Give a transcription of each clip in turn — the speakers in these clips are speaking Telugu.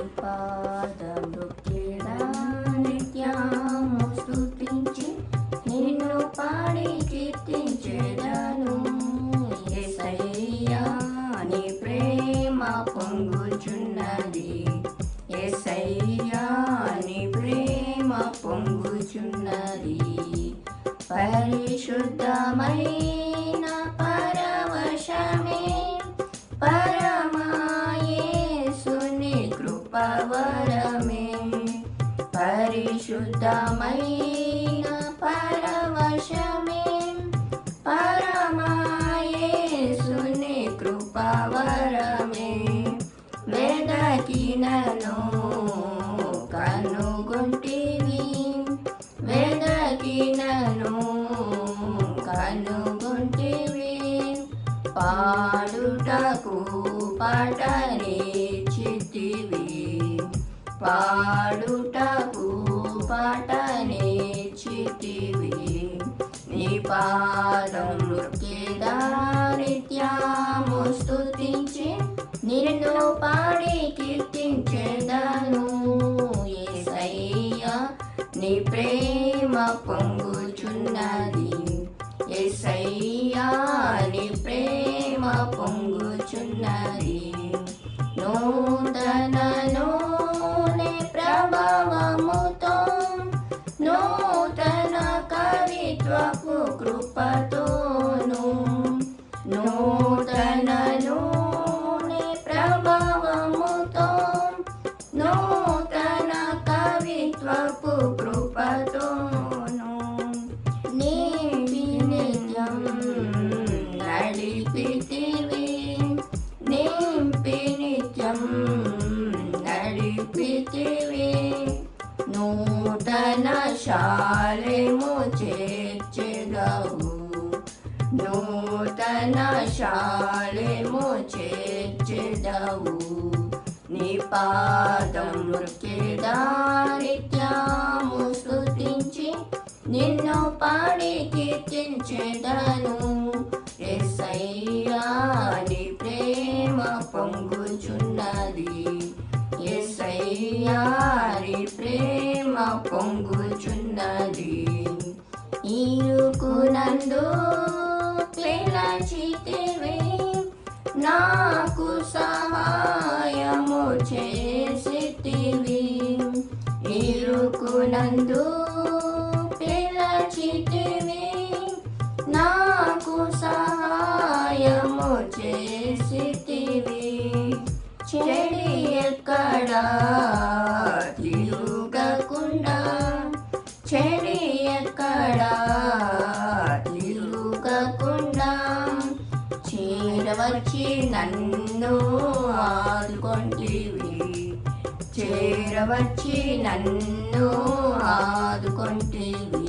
పాదముఖ్యుడా నిత్యము స్తుతించి నిన్ను పాడి కీర్తించేదను. యేసయ్యా నీ ప్రేమ పొంగుచున్నది. యేసయ్యా నీ ప్రేమ పొంగుచున్నది. పరిశుద్ధమై मे परिषुतमयी न परवश పాదం నిత్యము స్తుతించి నిన్ను పాడి కీర్తించేదను ఏసయ్యా. నీ ప్రేమ పొంగుచున్నది. యేసయ్యా నీ ప్రేమ పొంగుచున్నది. నూతన నూనె ప్రభావముతో నూతన కవిత్వపు శాలెము చేర్చెదవు నూతన శాలెము చేర్చెదవు నీ పాదం నిత్యము స్తుతించి నిన్ను పాడి కీర్తించెదను ఎస్సయ్యా నీ ప్రేమ పొంగుచున్నది ఎసయ్యారి ప్రేమ పొంగుచున్నది. ఇరుకునందు పిలచితివి నాకు సహాయము చేసితివి. ఇరుకునందు పిలచితివి ఎక్కడా తిరుగకుండా చెడి ఎక్కడా తిరుగకుండా చేరవచ్చి నన్ను ఆదుకొంటివి చేరవచ్చి నన్ను ఆదుకొంటివి.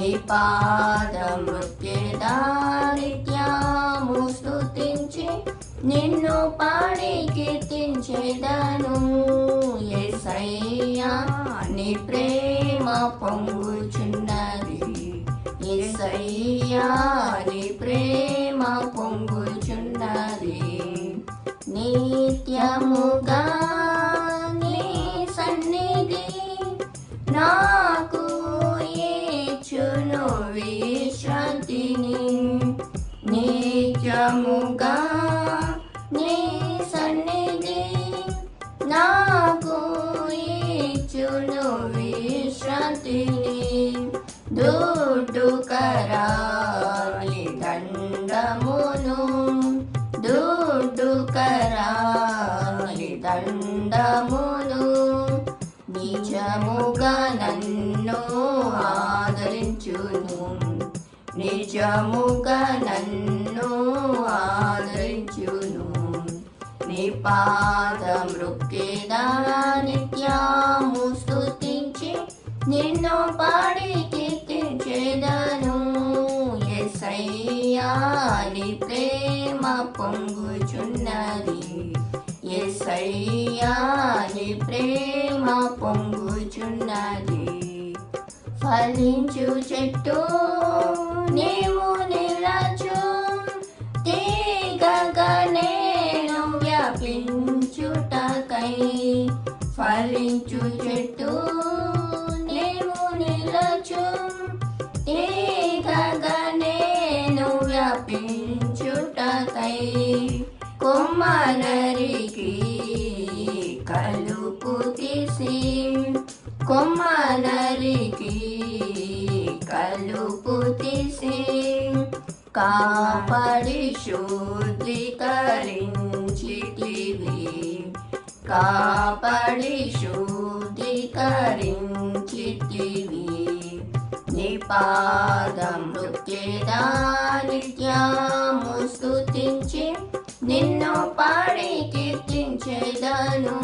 నీ పాదము స్తుతించి నిన్ను పాడి కీర్తించేదను యేసయ్యా నీ ప్రేమ పొంగుచున్నది. యేసయ్యా నీ ప్రేమ పొంగుచున్నది. నిత్యముగా నీ సన్నిధి నా నిత్యముగా నీ సన్నిధి నాకు ఇచ్చును విశ్రాంతిని దుడ్డు కరాని దండమును దుడ్డు కరాని దండమును నిజముగా నన్ను ఆదరించును నిజముగా నన్ను పాద మృక్కేదా నిన్ను పాడి కీర్తించేదను ఎసయ్యా ప్రేమ పొంగుచున్నది. ఎసయ్యా ప్రేమ పొంగుచున్నది. ఫలించు చెట్టు నీవు ఫలించు చెట్టు నీవు నిలచు. తీగగా నేను వ్యాపించుటకై కొమ్మనరికి కలుపు తీసి. కొమ్మనరికి కలుపు తీసి. కాపడి కాపడి శుద్ధీకరించితివి. నిపాదం పాదం స్థుతించి నిన్ను పాడి కీర్తించేదను.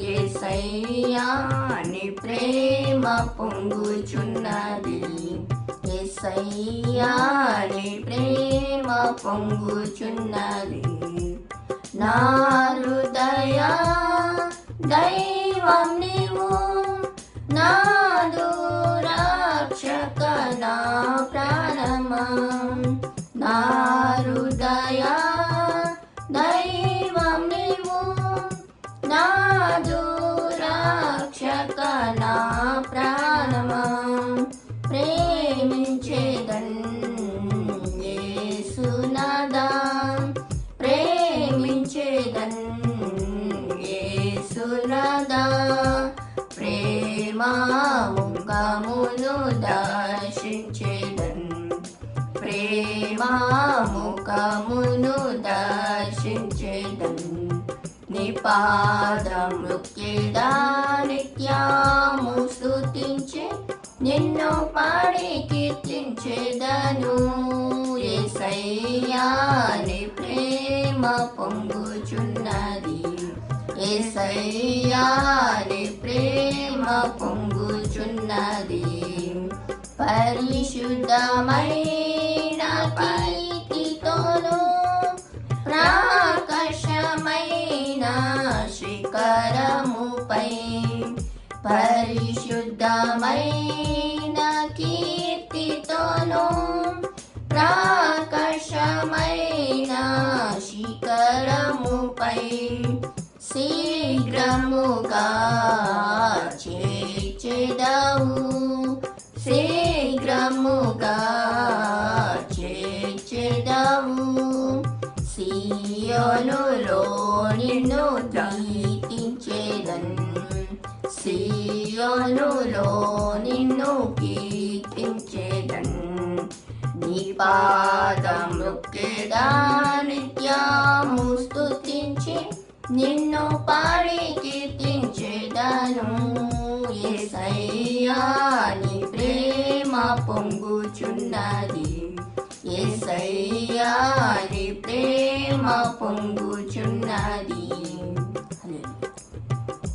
ఏసయ్యా నీ ప్రేమ పొంగుచున్నది. ఏసయ్యా నీ ప్రేమ పొంగుచున్నది. నా నా నా ప్రాణమా? ప్రేమించేదన్ యేసునాదా ప్రేమించేదన్ యేసునాదా ప్రేమ ముఖమును దర్శించేదన్. ప్రేమా నీ పాదం స్థుతించే నిన్ను పాడి కీర్తించేదను. ఏసయ్యా నీ ప్రేమ పొంగుచున్నది. ఏసయ్యా నీ ప్రేమ పొంగుచున్నది. పరిశుద్ధమైన ప్రాకర్షమైన శిఖరముపై పరిశుద్ధమైన కీర్తితోను ప్రాకర్షమైన శిఖరముపై శీఘ్రముగా చేచెదవు. శీఘ్రముగా చేచెదవు. సియోనులో సియోనులో నిన్ను కీర్తించేదన్. నీ పాదం నిత్యము నిన్ను పాడి కీర్తించేదను ఏసయ్యా నీ ప్రేమ పొంగుచున్నది. ఏసయ్యా నీ ప్రేమ పొంగుచున్నది.